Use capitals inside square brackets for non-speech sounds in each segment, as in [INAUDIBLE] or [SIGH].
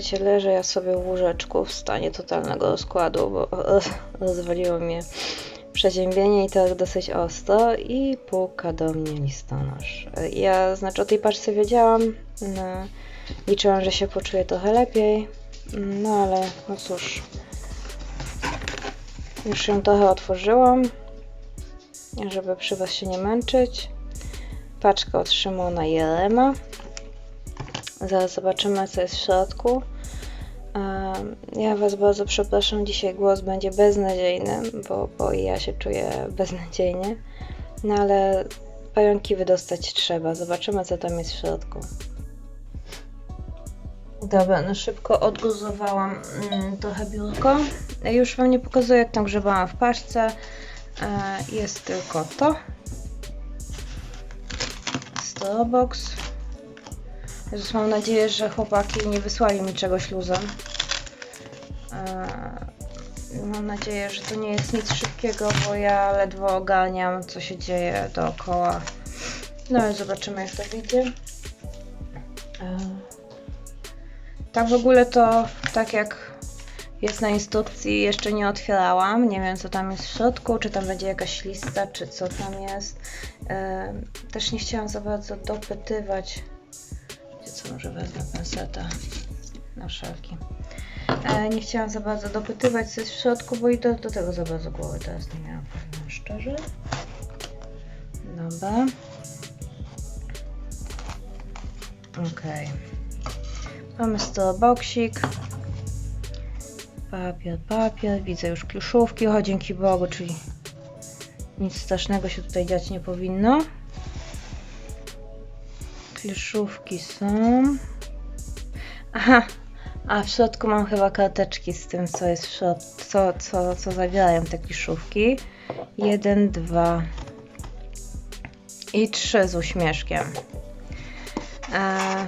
Słuchajcie, leżę ja sobie w łóżeczku w stanie totalnego rozkładu, bo [LAUGHS] rozwaliło mnie przeziębienie i tak dosyć ostro i puka do mnie listonosz. Ja, znaczy o tej paczce wiedziałam, no, liczyłam, że się poczuję trochę lepiej, no ale no cóż, już ją trochę otworzyłam, żeby przy Was się nie męczyć. Paczkę otrzymał na Jerema. Zaraz zobaczymy, co jest w środku. Ja Was bardzo przepraszam, dzisiaj głos będzie beznadziejny, bo, bo ja się czuję beznadziejnie. No ale pająki wydostać trzeba. Zobaczymy, co tam jest w środku. Dobra, no szybko odgruzowałam mm, trochę biurko. Już Wam nie pokazuję, jak tam grzebałam w paczce. E, Jest tylko to. Starbox. Jezus, mam nadzieję, że chłopaki nie wysłali mi czegoś luzem. Eee, Mam nadzieję, że to nie jest nic szybkiego, bo ja ledwo ogarniam, co się dzieje dookoła. No ale zobaczymy, jak to wyjdzie. Eee, Tak w ogóle to, tak jak jest na instrukcji, jeszcze nie otwierałam. Nie wiem, co tam jest w środku, czy tam będzie jakaś lista, czy co tam jest. Eee, Też nie chciałam za bardzo dopytywać. Co, może wezmę pensetę na wszelki. E, nie chciałam za bardzo dopytywać, co jest w środku, bo i do, do tego za bardzo głowy teraz nie miałam, powiem szczerze. Dobra. Okej. Mamy boksik. Papier, papier. Widzę już kluszówki. O, dzięki Bogu, czyli nic strasznego się tutaj dziać nie powinno. Kliszówki są. Aha, a w środku mam chyba karteczki z tym, co jest w środku, co, co, co zawierają te kliszówki. Jeden, dwa i trzy z uśmieszkiem. Eee,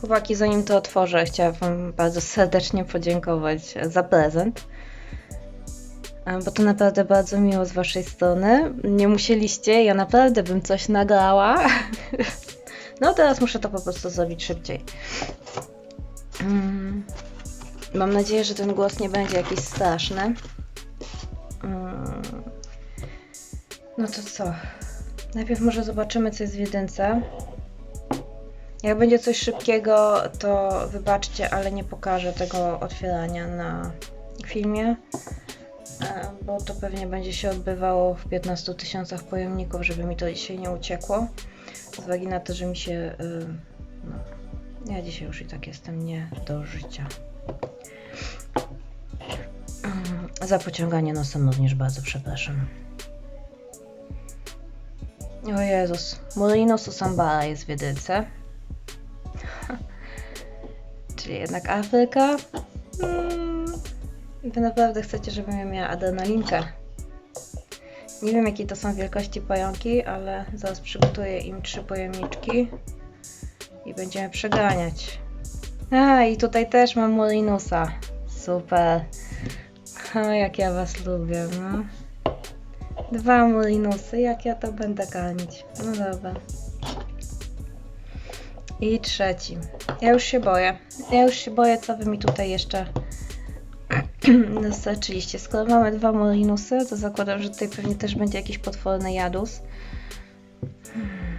chłopaki, zanim to otworzę, chciałabym bardzo serdecznie podziękować za prezent. Bo to naprawdę bardzo miło z Waszej strony. Nie musieliście, ja naprawdę bym coś nagrała. [LAUGHS] No teraz muszę to po prostu zrobić szybciej. Mm, Mam nadzieję, że ten głos nie będzie jakiś straszny. Mm, No to co? Najpierw może zobaczymy, co jest w jedynce. Jak będzie coś szybkiego, to wybaczcie, ale nie pokażę tego otwierania na filmie, bo to pewnie będzie się odbywało w 15 tysiącach pojemników, żeby mi to dzisiaj nie uciekło. Z uwagi na to, że mi się. y, No, ja dzisiaj już i tak jestem nie do życia. Mm, Za pociąganie nosem również bardzo przepraszam. O Jezus, Molino Susambara jest w jedynce. [LAUGHS] Czyli jednak Afryka. Mm, Wy naprawdę chcecie, żebym ja miała adrenalinkę. Nie wiem, jakie to są wielkości pająki, ale zaraz przygotuję im trzy pojemniczki i będziemy przeganiać. A, i tutaj też mam Molinusa. Super. O, jak ja was lubię, no. Dwa Molinusy, jak ja to będę ganić. No dobra. I trzeci. Ja już się boję. Ja już się boję, co wy mi tutaj jeszcze [CLEARS THROAT] dostarczyliście. Skoro mamy dwa Molinusy, to zakładam, że tutaj pewnie też będzie jakiś potworny jadus. Hmm.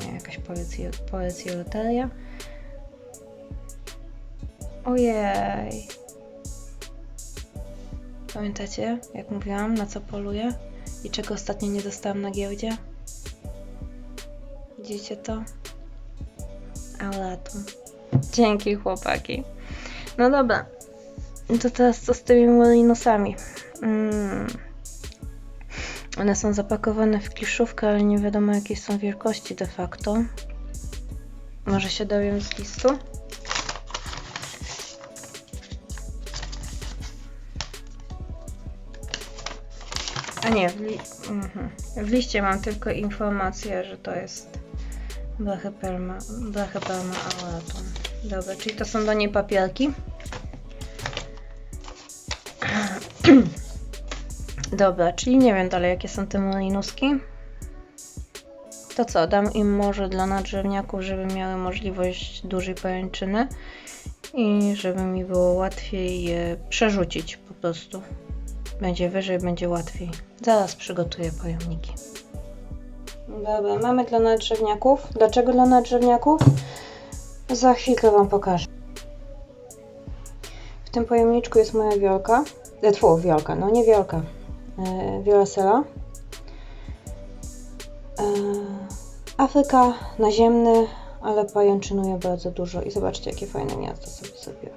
Nie, jakaś policja, policja loteria. Ojej. Pamiętacie, jak mówiłam, na co poluję i czego ostatnio nie dostałam na giełdzie? Widzicie to? Aulatum. Dzięki chłopaki. No dobra. To teraz co z tymi molinusami? Mm. One są zapakowane w kliszówkę, ale nie wiadomo jakiej są wielkości de facto. Może się dowiem z listu? A nie, w, li mhm. w liście mam tylko informację, że to jest Brachypelma, Brachypelma auratum. Dobra, czyli to są do niej papierki. [CLEARS THROAT] Dobra, czyli nie wiem dalej jakie są te molinuski. To co, dam im może dla nadrzewniaków, żeby miały możliwość dużej pajęczyny i żeby mi było łatwiej je przerzucić po prostu. Będzie wyżej, będzie łatwiej. Zaraz przygotuję pojemniki. Dobra, mamy dla nadrzewniaków. Dlaczego dla nadrzewniaków? Za chwilkę Wam pokażę. W tym pojemniczku jest moja wiolka. E, tfu, wiolka, no nie wiolka. E, wiolacela. E, Afryka, naziemny, ale pajęczynuje bardzo dużo. I zobaczcie, jakie fajne miasto sobie zrobiła.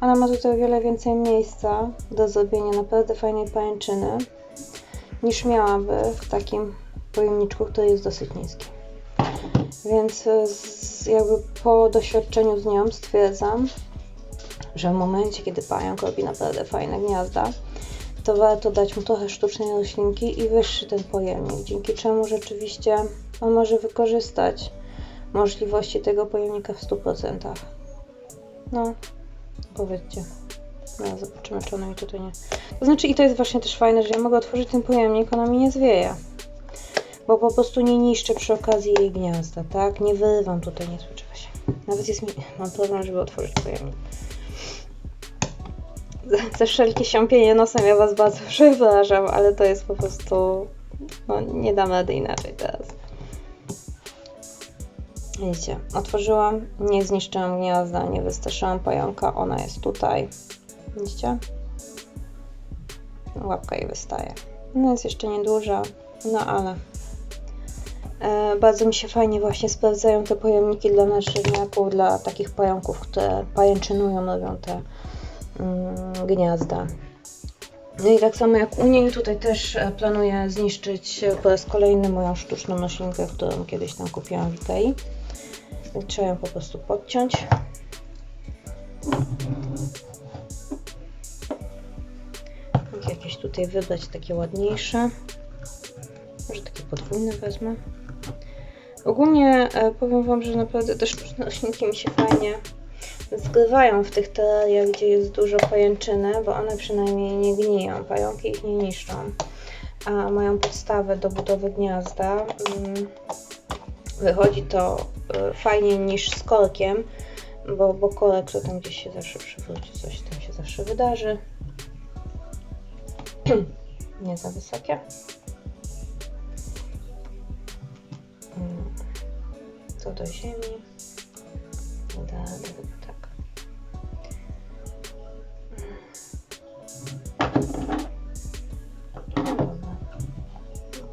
Ona ma tutaj o wiele więcej miejsca do zrobienia naprawdę fajnej pajęczyny niż miałaby w takim pojemniczku, który jest dosyć niski. Więc z, jakby po doświadczeniu z nią stwierdzam, że w momencie, kiedy pająk robi naprawdę fajne gniazda, to warto dać mu trochę sztucznej roślinki i wyższy ten pojemnik, dzięki czemu rzeczywiście on może wykorzystać możliwości tego pojemnika w 100%. No, powiedzcie. No, zobaczymy, czy ona mi tutaj nie... To znaczy, i to jest właśnie też fajne, że ja mogę otworzyć ten pojemnik, ona mi nie zwieje. Bo po prostu nie niszczę przy okazji jej gniazda, tak? Nie wyrywam tutaj, nie czeka się. Nawet jest mi... Mam problem, żeby otworzyć pojemnik. Za- Za wszelkie siąpienie nosem ja Was bardzo [LAUGHS] przepraszam, ale to jest po prostu... No, nie dam rady inaczej teraz. Widzicie, otworzyłam, nie zniszczyłam gniazda, nie wystraszyłam pająka, ona jest tutaj. Widzicie? Łapka jej wystaje. No jest jeszcze nieduża, no ale bardzo mi się fajnie właśnie sprawdzają te pojemniki dla naszywniaków, dla takich pająków, które pajęczynują, robią te mm, gniazda. No i tak samo jak u niej, tutaj też e, planuję zniszczyć e, po raz kolejny moją sztuczną roślinkę, którą kiedyś tam kupiłam w Ikei. Trzeba ją po prostu podciąć. Jakieś tutaj wybrać takie ładniejsze. Może takie podwójne wezmę. Ogólnie e, powiem Wam, że naprawdę te sztuczne roślinki mi się fajnie zgrywają w tych terariach, gdzie jest dużo pajęczyny, bo one przynajmniej nie gniją, pająki ich nie niszczą, a mają podstawę do budowy gniazda. Mm, Wychodzi to y, fajniej niż z korkiem, bo, bo korek to tam gdzieś się zawsze przywróci, coś tam się zawsze wydarzy. [CLEARS THROAT] nie za wysokie. To do ziemi. Da, da, tak. No dobra.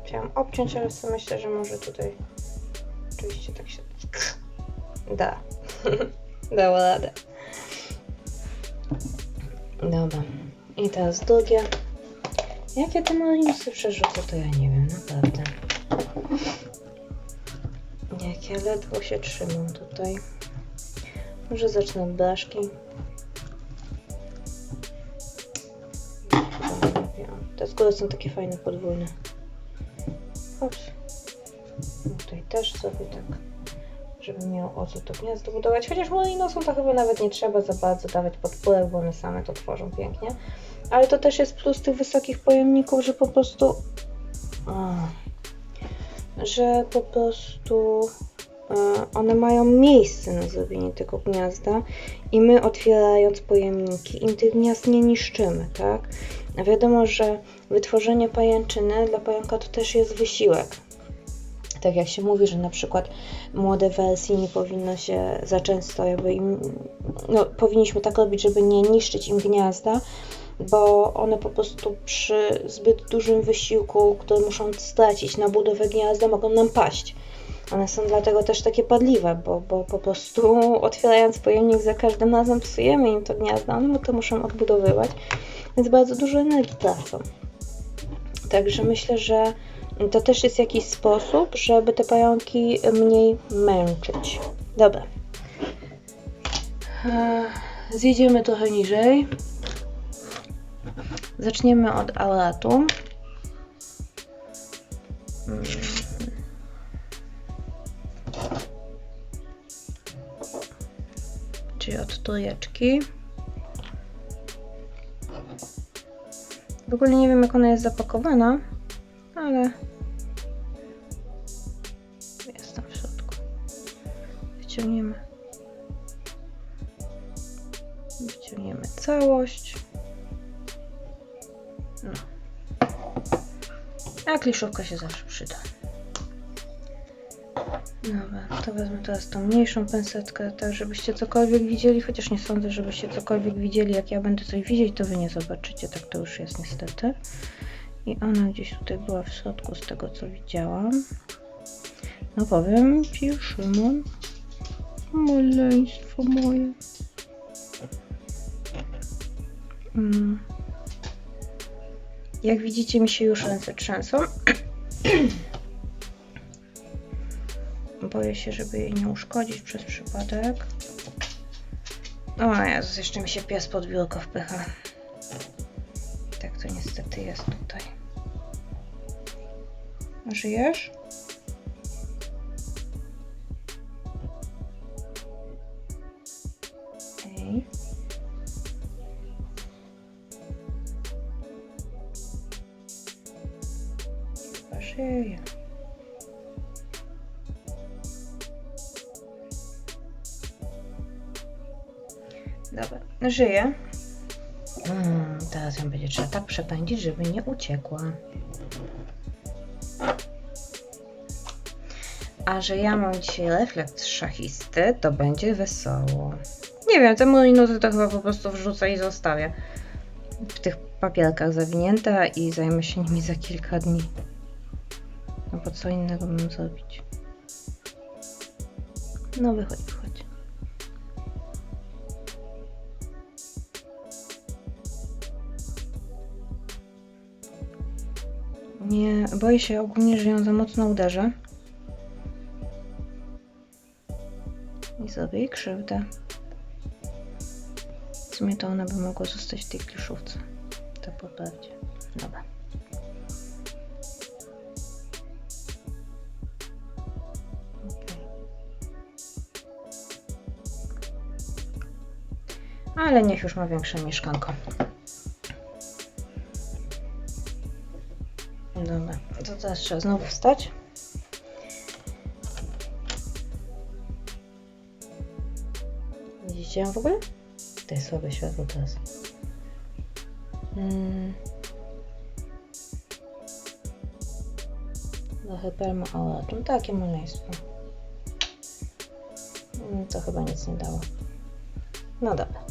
Chciałam obciąć, ale sobie myślę, że może tutaj oczywiście tak się da. [LAUGHS] Dało radę. Dobra. I teraz drugie. Jak ja te malinosy przerzucę, to ja nie wiem, ja ledwo się trzymam tutaj. Może zacznę od blaszki. Te skóry są takie fajne, podwójne. Chodź. Tutaj też sobie tak, żeby miał o co to gniazdo budować. Chociaż molinosom to chyba nawet nie trzeba za bardzo dawać podpórek, bo one same to tworzą pięknie. Ale to też jest plus tych wysokich pojemników, że po prostu... A, że po prostu one mają miejsce na zrobienie tego gniazda i my otwierając pojemniki im tych gniazd nie niszczymy, tak? Wiadomo, że wytworzenie pajęczyny dla pająka to też jest wysiłek. Tak jak się mówi, że na przykład młode wersje nie powinno się za często jakby im, no, powinniśmy tak robić, żeby nie niszczyć im gniazda, bo one po prostu przy zbyt dużym wysiłku, który muszą stracić na budowę gniazda, mogą nam paść. One są dlatego też takie padliwe, bo, bo po prostu otwierając pojemnik za każdym razem psujemy im to gniazdo, one to muszą odbudowywać, więc bardzo dużo energii tracą. Także myślę, że to też jest jakiś sposób, żeby te pająki mniej męczyć. Dobra. Eee, Zjedziemy trochę niżej. Zaczniemy od auratu. Trójeczki. W ogóle nie wiem, jak ona jest zapakowana, ale wyciągniemy. Wyciągniemy całość. No. A kliszówka się zawsze przyda. To wezmę teraz tą mniejszą pensetkę, tak żebyście cokolwiek widzieli, chociaż nie sądzę, żebyście cokolwiek widzieli. Jak ja będę coś widzieć, to wy nie zobaczycie, tak to już jest niestety. I ona gdzieś tutaj była w środku z tego, co widziałam. No powiem ci, Szymon, maleństwo moje. Mm. Jak widzicie, mi się już ręce trzęsą. [CLEARS THROAT] Boję się, żeby jej nie uszkodzić przez przypadek. O Jezus, jeszcze mi się pies pod biurko wpycha. Tak to niestety jest tutaj. Żyjesz? Dobra, żyje. Mm, teraz ją będzie trzeba tak przepędzić, żeby nie uciekła. A że ja mam dzisiaj refleks szachisty, to będzie wesoło. Nie wiem, te minuty to chyba po prostu wrzucę i zostawię w tych papierkach zawinięte i zajmę się nimi za kilka dni. No bo co innego mam zrobić? No wychodź, Nie, boję się ogólnie, że ją za mocno uderzę. I zrobię jej krzywdę. W sumie to ona by mogła zostać w tej kliszówce. To po prawdzie. Dobra. Ale niech już ma większe mieszkanko. To teraz trzeba znowu wstać. Widzicie ją w ogóle? To jest słabe światło teraz. Mm. Trochę perma auratum, takie maleństwo. Mm, To chyba nic nie dało. No dobra.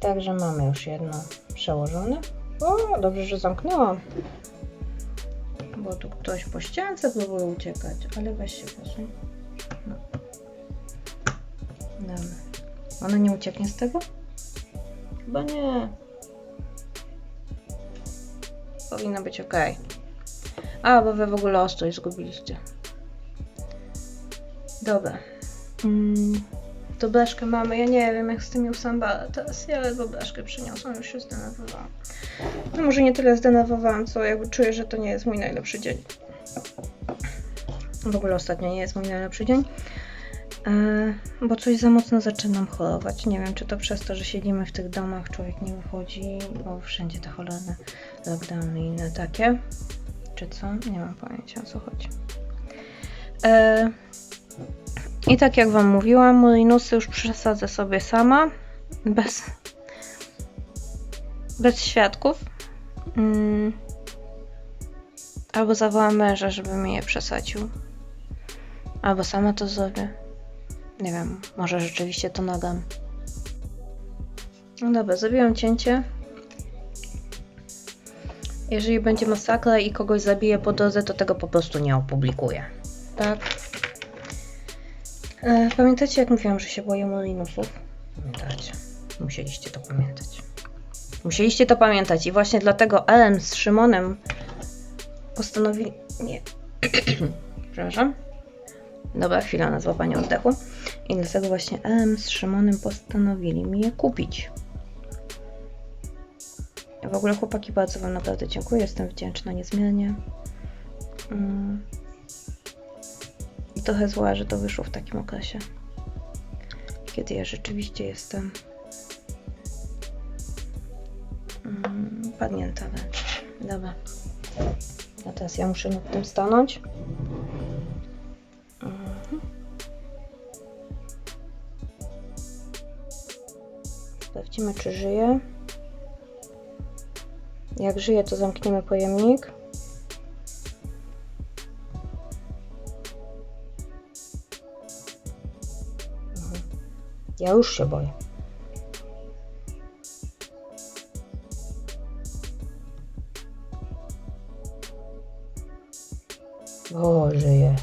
Także mamy już jedno przełożone. O, dobrze, że zamknęłam. Ktoś po ściance próbuje uciekać, ale weź się posuń. No. Dobra. Ona nie ucieknie z tego? Chyba nie. Powinno być ok. A, bo wy w ogóle ostrość zgubiliście. Dobra. Mm, to blaszkę mamy. Ja nie wiem, jak z tymi usambala teraz. Ja ledwo blaszkę przyniosłam, już się zdenerwowałam. No może nie tyle zdenerwowałam, co jakby czuję, że to nie jest mój najlepszy dzień. W ogóle ostatnio nie jest mój najlepszy dzień. E, bo coś za mocno zaczynam chorować. Nie wiem, czy to przez to, że siedzimy w tych domach, człowiek nie wychodzi, bo wszędzie te cholerne lockdowny i inne takie. Czy co? Nie mam pojęcia o co chodzi. E, I tak jak Wam mówiłam, murinusy już przesadzę sobie sama, bez, bez świadków. Mm. Albo zawołam męża, żeby mi je przesadził. Albo sama to zrobię. Nie wiem, może rzeczywiście to nagam. No dobra, zrobiłam cięcie. Jeżeli będzie masakra i kogoś zabiję po drodze, to tego po prostu nie opublikuję. Tak? E, pamiętacie, jak mówiłam, że się boję Molinusów? Pamiętacie. Musieliście to pamiętać. Musieliście to pamiętać i właśnie dlatego Ellen z Szymonem postanowili... Nie. [CLEARS THROAT] Przepraszam. Dobra, chwila na złapanie oddechu. I dlatego właśnie Ellen z Szymonem postanowili mi je kupić. W ogóle chłopaki, bardzo Wam naprawdę dziękuję. Jestem wdzięczna niezmiernie. Mm. I trochę zła, że to wyszło w takim okresie. Kiedy ja rzeczywiście jestem rozpadnięta wręcz. Dobra. A teraz ja muszę nad tym stanąć. Mhm. Sprawdzimy, czy żyje. Jak żyje, to zamkniemy pojemnik. Mhm. Ja już się boję. O, żyje.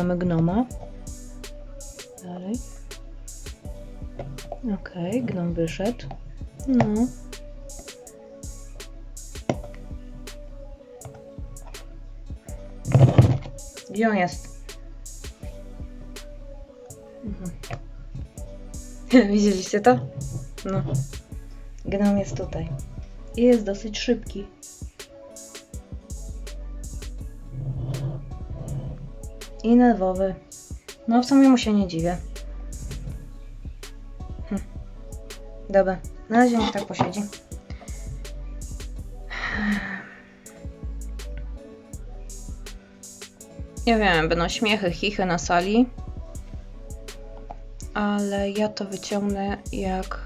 Wypuszczamy gnoma. Dalej. Okej, gnom wyszedł. No. Gdzie on jest? Mhm. [LAUGHS] Widzieliście to? No. Gnom jest tutaj. I jest dosyć szybki. I nerwowy. No w sumie mu się nie dziwię. Hm. Dobra, na razie niech tak posiedzi. Ja wiem, będą śmiechy, chichy na sali. Ale ja to wyciągnę jak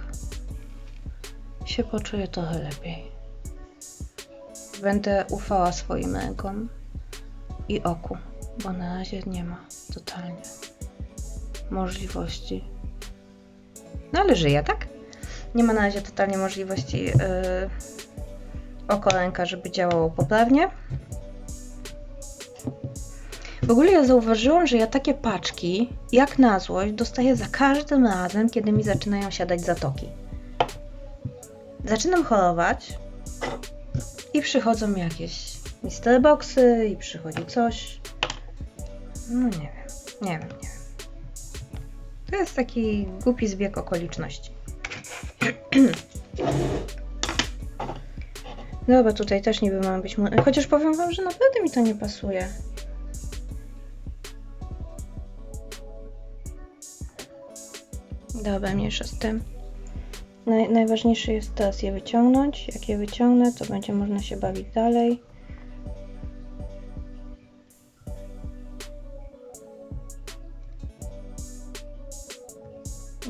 się poczuję trochę lepiej. Będę ufała swoim rękom i oku, bo na razie nie ma totalnie możliwości. No ale żyje, tak? Nie ma na razie totalnie możliwości yy, oko ręka, żeby działało poprawnie. W ogóle ja zauważyłam, że ja takie paczki, jak na złość, dostaję za każdym razem, kiedy mi zaczynają siadać zatoki. Zaczynam chorować i przychodzą jakieś mystery boxy i przychodzi coś. No nie wiem, nie wiem, nie wiem. To jest taki głupi zbieg okoliczności. [CLEARS THROAT] Dobra, tutaj też niby ma być... Chociaż powiem wam, że naprawdę mi to nie pasuje. Dobra, mniejsza z tym. Naj, najważniejsze jest teraz je wyciągnąć. Jak je wyciągnę, to będzie można się bawić dalej.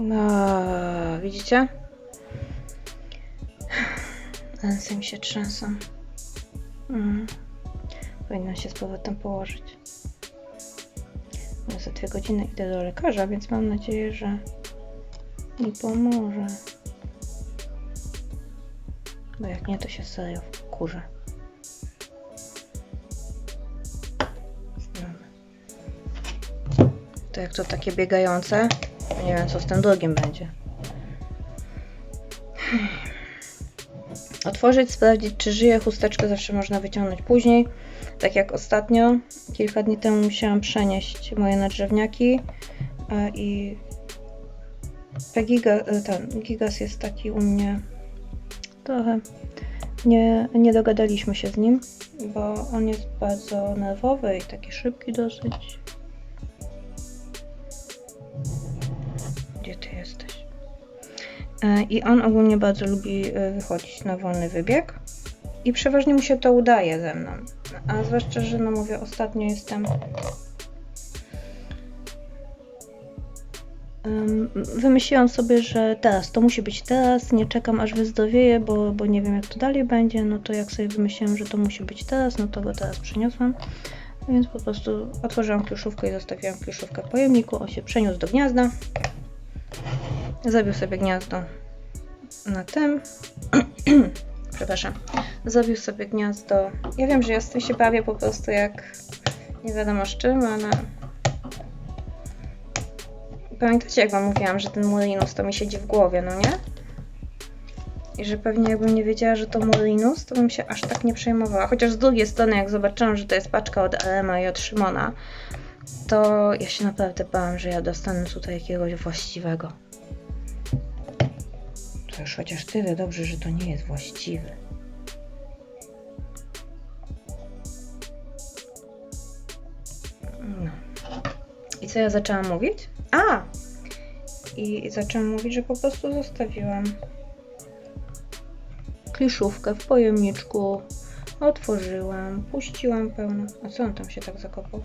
No, widzicie? Ręce mi się trzęsą. Mm. Powinna się z powrotem położyć. Ja za dwie godziny idę do lekarza, więc mam nadzieję, że mi pomoże. Bo jak nie, to się serio wkurzę. To jak to takie biegające, nie wiem co z tym drugim będzie. Otworzyć, sprawdzić czy żyje. Chusteczkę zawsze można wyciągnąć później. Tak jak ostatnio, kilka dni temu musiałam przenieść moje nadrzewniaki i Giga, ten Gigas jest taki u mnie trochę nie, nie dogadaliśmy się z nim, bo on jest bardzo nerwowy i taki szybki dosyć. I on ogólnie bardzo lubi e, wychodzić na wolny wybieg i przeważnie mu się to udaje ze mną. A zwłaszcza, że no mówię, ostatnio jestem Ym, Wymyśliłam sobie, że teraz, to musi być teraz, nie czekam aż wyzdrowieje, bo, bo nie wiem jak to dalej będzie, no to jak sobie wymyśliłam, że to musi być teraz, no to go teraz przyniosłam. Więc po prostu otworzyłam kluszówkę i zostawiłam kluszówkę w pojemniku, on się przeniósł do gniazda. Zabił sobie gniazdo na tym. [CLEARS THROAT] Przepraszam. Zabił sobie gniazdo. Ja wiem, że ja z tym się bawię po prostu jak nie wiadomo z czym, ale Pamiętacie, jak wam mówiłam, że ten Murinus to mi siedzi w głowie, no nie? I że pewnie jakbym nie wiedziała, że to Murinus, to bym się aż tak nie przejmowała. Chociaż z drugiej strony, jak zobaczyłam, że to jest paczka od Alema i od Szymona, to ja się naprawdę bałam, że ja dostanę tutaj jakiegoś właściwego. To już chociaż tyle dobrze, że to nie jest właściwy. No. I co ja zaczęłam mówić? A! I zaczęłam mówić, że po prostu zostawiłam kliszówkę w pojemniczku. Otworzyłam, puściłam pełno. A co on tam się tak zakopał?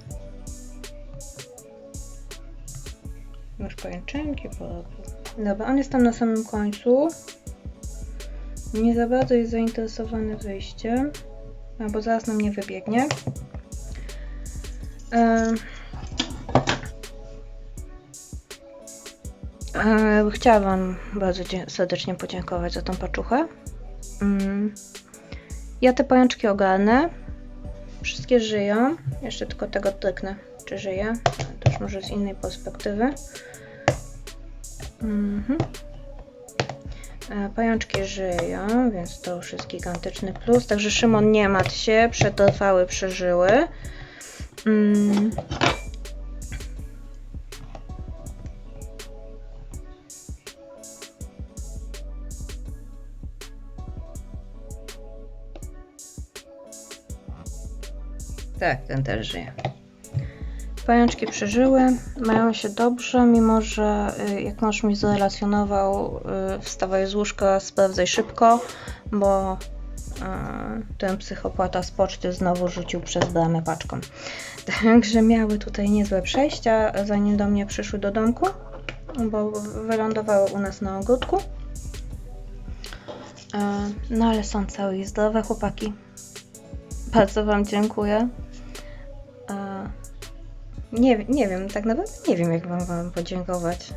Masz pajęczynki porobił. Dobra, on jest tam na samym końcu. Nie za bardzo jest zainteresowany wyjściem. No bo zaraz na mnie wybiegnie. Em. E, Chciałam Wam bardzo serdecznie podziękować za tą paczuchę. Mm. Ja te pajączki ogarnę. Wszystkie żyją. Jeszcze tylko tego dryknę, czy żyje. To już może z innej perspektywy. Mhm. E, Pajączki żyją, więc to już jest gigantyczny plus. Także Szymon, nie martw się, przetrwały, przeżyły. Mm. Tak, ten też żyje. Pajączki przeżyły, mają się dobrze, mimo że y, jak mąż mi zrelacjonował, y, wstawaj z łóżka, sprawdzaj szybko, bo y, ten psychopata z poczty znowu rzucił przez bramę paczką. Także miały tutaj niezłe przejścia, zanim do mnie przyszły do domku, bo wylądowały u nas na ogródku. No ale są całe i zdrowe chłopaki. Bardzo Wam dziękuję. Nie, nie wiem, tak naprawdę nie wiem, jak mam Wam podziękować.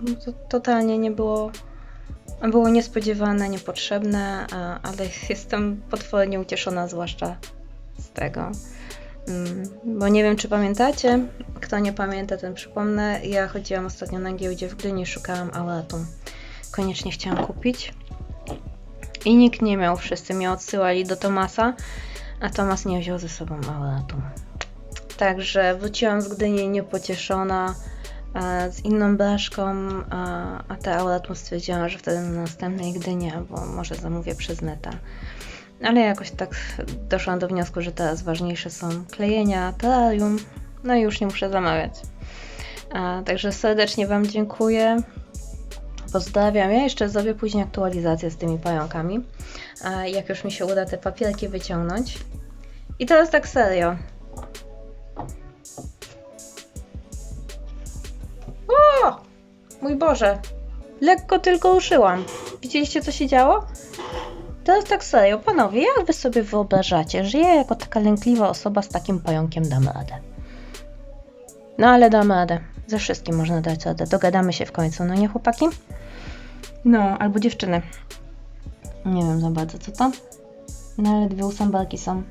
Bo To totalnie nie było. Było niespodziewane, niepotrzebne, ale [LAUGHS] jestem potwornie ucieszona, zwłaszcza z tego. Mm, Bo nie wiem, czy pamiętacie. Kto nie pamięta, ten przypomnę. Ja chodziłam ostatnio na giełdzie w Gdyni, szukałam auratum. Koniecznie chciałam kupić. I nikt nie miał, wszyscy mnie odsyłali do Tomasa, a Tomas nie wziął ze sobą auratum. Także wróciłam z Gdyni niepocieszona, e, z inną blaszką, a, a te auratum stwierdziłam, że wtedy na następnej Gdyni, albo może zamówię przez neta. Ale jakoś tak doszłam do wniosku, że teraz ważniejsze są klejenia, terrarium, no i już nie muszę zamawiać. A, także serdecznie Wam dziękuję. Pozdrawiam. Ja jeszcze zrobię później aktualizację z tymi pająkami. A jak już mi się uda te papierki wyciągnąć. I teraz tak serio. Mój Boże. Lekko tylko uszyłam. Widzieliście co się działo? Teraz tak serio, panowie, jak wy sobie wyobrażacie, że ja jako taka lękliwa osoba z takim pająkiem dam radę? No ale dam radę. Ze wszystkim można dać radę. Dogadamy się w końcu, no nie chłopaki? No, albo dziewczyny. Nie wiem za bardzo co to. No ale dwie ósembarki są.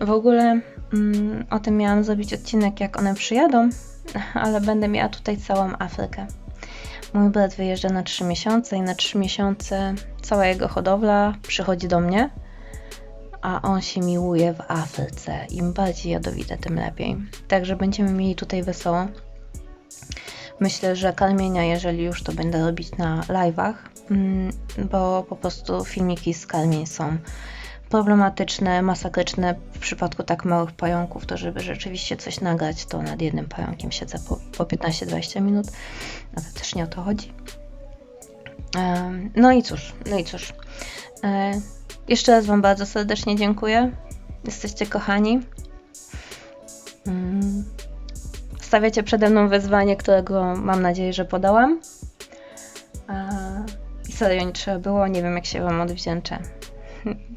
W ogóle mm, o tym miałam zrobić odcinek, jak one przyjadą, [LAUGHS] ale będę miała tutaj całą Afrykę. Mój brat wyjeżdża na 3 miesiące i na 3 miesiące cała jego hodowla przychodzi do mnie, a on się miłuje w Afryce. Im bardziej jadowite, tym lepiej. Także będziemy mieli tutaj wesoło. Myślę, że karmienia, jeżeli już, to będę robić na live'ach, mm, bo po prostu filmiki z karmień są problematyczne, masakryczne. W przypadku tak małych pająków, to żeby rzeczywiście coś nagrać, to nad jednym pająkiem siedzę po, po 15-20 minut, ale też nie o to chodzi. No i cóż, no i cóż. E, Jeszcze raz Wam bardzo serdecznie dziękuję. Jesteście kochani. Mm. Stawiacie przede mną wyzwanie, którego mam nadzieję, że podałam. I serio nie trzeba było, nie wiem jak się Wam odwdzięczę.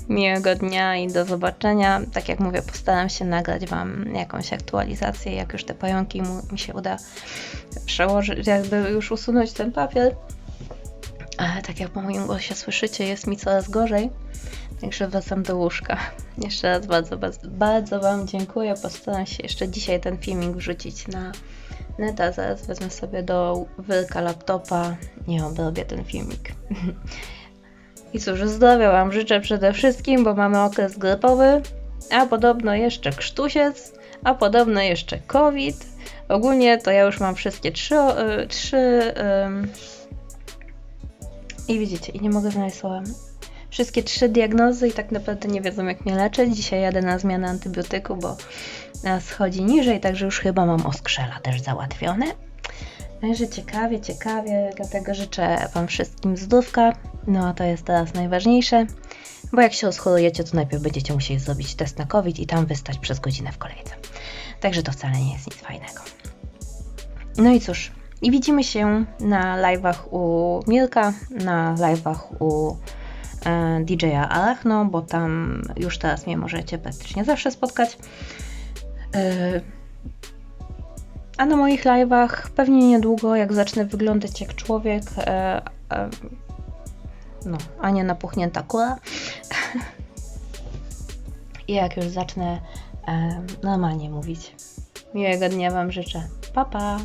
Miłego dnia i do zobaczenia. Tak jak mówię, postaram się nagrać Wam jakąś aktualizację, jak już te pająki mu, mi się uda przełożyć, jakby już usunąć ten papier. Ale tak jak po moim głosie słyszycie, jest mi coraz gorzej. Także wracam do łóżka. [LAUGHS] Jeszcze raz bardzo, bardzo, bardzo Wam dziękuję. Postaram się jeszcze dzisiaj ten filmik wrzucić na neta. Zaraz wezmę sobie do wylka laptopa i obrobię ten filmik. [LAUGHS] I cóż, zdrowia Wam życzę przede wszystkim, bo mamy okres grypowy, a podobno jeszcze krztusiec, a podobno jeszcze COVID. Ogólnie to ja już mam wszystkie trzy, y, trzy I widzicie, i nie mogę znaleźć słowa. Wszystkie trzy diagnozy i tak naprawdę nie wiedzą jak mnie leczyć. Dzisiaj jadę na zmianę antybiotyku, bo e, schodzi niżej, także już chyba mam oskrzela też załatwione. Także ciekawie, ciekawie, dlatego życzę Wam wszystkim zdrówka. No to jest teraz najważniejsze, bo jak się oschorujecie, to najpierw będziecie musieli zrobić test na COVID i tam wystać przez godzinę w kolejce. Także to wcale nie jest nic fajnego. No i cóż, i widzimy się na live'ach u Milka, na live'ach u e, DJ-a Alachno, bo tam już teraz mnie możecie praktycznie zawsze spotkać. E, a na moich live'ach pewnie niedługo, jak zacznę wyglądać jak człowiek, e, e, no, a nie napuchnięta kula. [LAUGHS] I jak już zacznę e, normalnie mówić. Miłego dnia Wam życzę. Pa, pa!